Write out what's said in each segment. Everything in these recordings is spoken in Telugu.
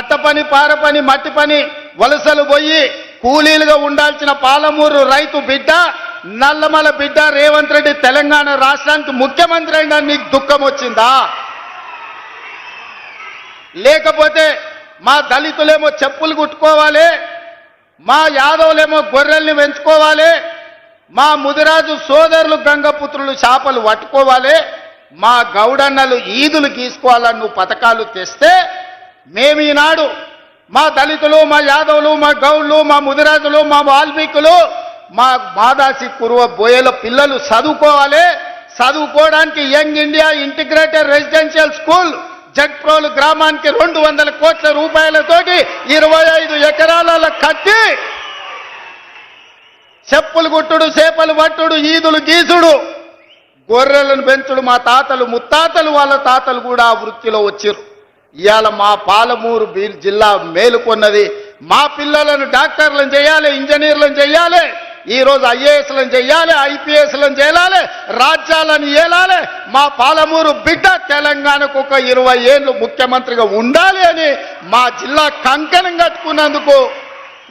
కట్ట పని పార పని మట్టి పని వలసలు పోయి కూలీలుగా ఉండాల్సిన పాలమూరు రైతు బిడ్డ నల్లమల బిడ్డ రేవంత్ రెడ్డి తెలంగాణ రాష్ట్రానికి ముఖ్యమంత్రి అయినా నీకు దుఃఖం వచ్చిందా? లేకపోతే మా దళితులేమో చెప్పులు కుట్టుకోవాలి మా యాదవులేమో గొర్రెల్ని పెంచుకోవాలి మా ముదిరాజు సోదరులు గంగపుత్రులు చేపలు పట్టుకోవాలి మా గౌడన్నలు ఈదులు గీసుకోవాలని నువ్వు పథకాలు తెస్తే మేము ఈనాడు మా దళితులు మా యాదవులు మా గౌళ్ళు మా ముదిరాజులు మా వాల్మీకులు మా మాదాసి కురువ బోయల పిల్లలు చదువుకోవాలి. చదువుకోవడానికి young India integrated residential school Jagaprolu గ్రామానికి రెండు వందల కోట్ల రూపాయలతోటి ఇరవై ఐదు ఎకరాల కట్టి చెప్పులు గుట్టుడు చేపలు పట్టుడు ఈదులు గీసుడు. గొర్రెలను పెంచుడు మా తాతలు ముత్తాతలు వాళ్ళ తాతలు కూడా ఆ వృత్తిలో వచ్చారు ఇవాళ మా పాలమూరు జిల్లా మేలుకొన్నది. మా పిల్లలను డాక్టర్లను చేయాలి ఇంజనీర్లను చేయాలి ఈరోజు ఐఏఎస్లను చేయాలి ఐపీఎస్లను చేయాలి రాజ్యాలను ఏలాలి. మా పాలమూరు బిడ్డ తెలంగాణకు ఒక ఇరవై ఏళ్ళు ముఖ్యమంత్రిగా ఉండాలి అని మా జిల్లా కంకణం కట్టుకున్నందుకు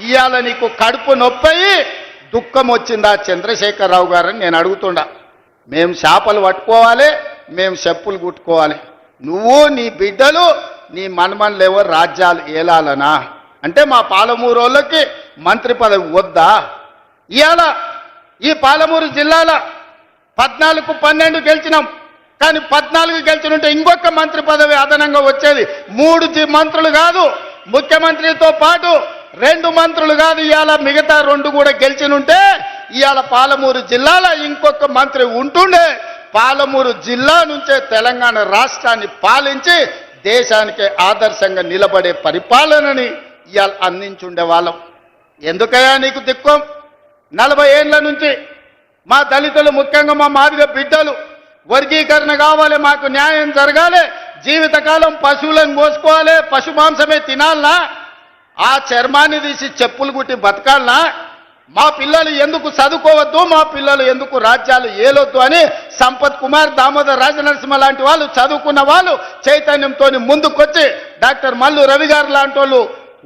ఇవాళ నీకు కడుపు నొప్పయి దుఃఖం వచ్చిందా చంద్రశేఖరరావు గారని నేను అడుగుతుండా. మేము చేపలు పట్టుకోవాలి మేము చెప్పులు కుట్టుకోవాలి. నువ్వు నీ బిడ్డలు నీ మనమన్లు రాజ్యాలు ఏలాలనా? అంటే మా పాలమూరు వాళ్ళకి మంత్రి పదవి వద్దా? ఇవాళ ఈ పాలమూరు జిల్లాల పద్నాలుగు పన్నెండు గెలిచినాం. కానీ పద్నాలుగు గెలిచినుంటే ఇంకొక మంత్రి పదవి అదనంగా వచ్చేది. మూడు మంత్రులు కాదు ముఖ్యమంత్రితో పాటు రెండు మంత్రులు కాదు ఇవాళ మిగతా రెండు కూడా గెలిచినుంటే ఇవాళ పాలమూరు జిల్లాలో ఇంకొక మంత్రి ఉంటుండే. పాలమూరు జిల్లా నుంచే తెలంగాణ రాష్ట్రాన్ని పాలించి దేశానికి ఆదర్శంగా నిలబడే పరిపాలనని ఇవాళ అందించుండే వాళ్ళం. ఎందుకయ్యా నీకు దిక్కం? నలభై ఏళ్ళ నుంచి మా దళితులు ముఖ్యంగా మా మాదిగ బిడ్డలు వర్గీకరణ కావాలి మాకు న్యాయం జరగాలి జీవితకాలం పశువులను కోసుకోవాలి పశు మాంసమే తినాలనా? ఆ చర్మాన్ని తీసి చెప్పులు కుట్టి బతకాలనా? మా పిల్లలు ఎందుకు చదువుకోవద్దు మా పిల్లలు ఎందుకు రాజ్యాలు ఏలొద్దు అని సంపత్ కుమార్ దామోదర్ రాజనరసింహ లాంటి వాళ్ళు చదువుకున్న వాళ్ళు చైతన్యంతో ముందుకొచ్చి డాక్టర్ మల్లు రవి గారు లాంటి వాళ్ళు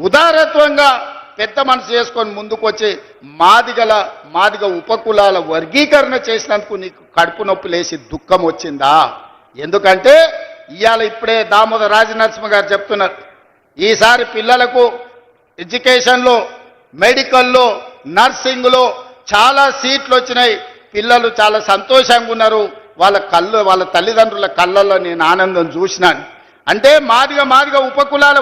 ఉదారత్వంగా పెద్ద మనసు చేసుకొని ముందుకొచ్చి మాదిగల మాదిగ ఉపకులాల వర్గీకరణ చేసినందుకు నీకు కడుపు నొప్పి లేచి దుఃఖం వచ్చిందా? ఎందుకంటే ఇవాళ ఇప్పుడే దామోదర్ రాజనరసింహ గారు చెప్తున్నారు ఈసారి పిల్లలకు ఎడ్యుకేషన్లో మెడికల్లో నర్సింగ్లో చాలా సీట్లు వచ్చినాయి. పిల్లలు చాలా సంతోషంగా ఉన్నారు. వాళ్ళ కళ్ళు వాళ్ళ తల్లిదండ్రుల కళ్ళల్లో నేను ఆనందం చూసినాను. అంటే మాదిగా మాదిగా ఉపకులాల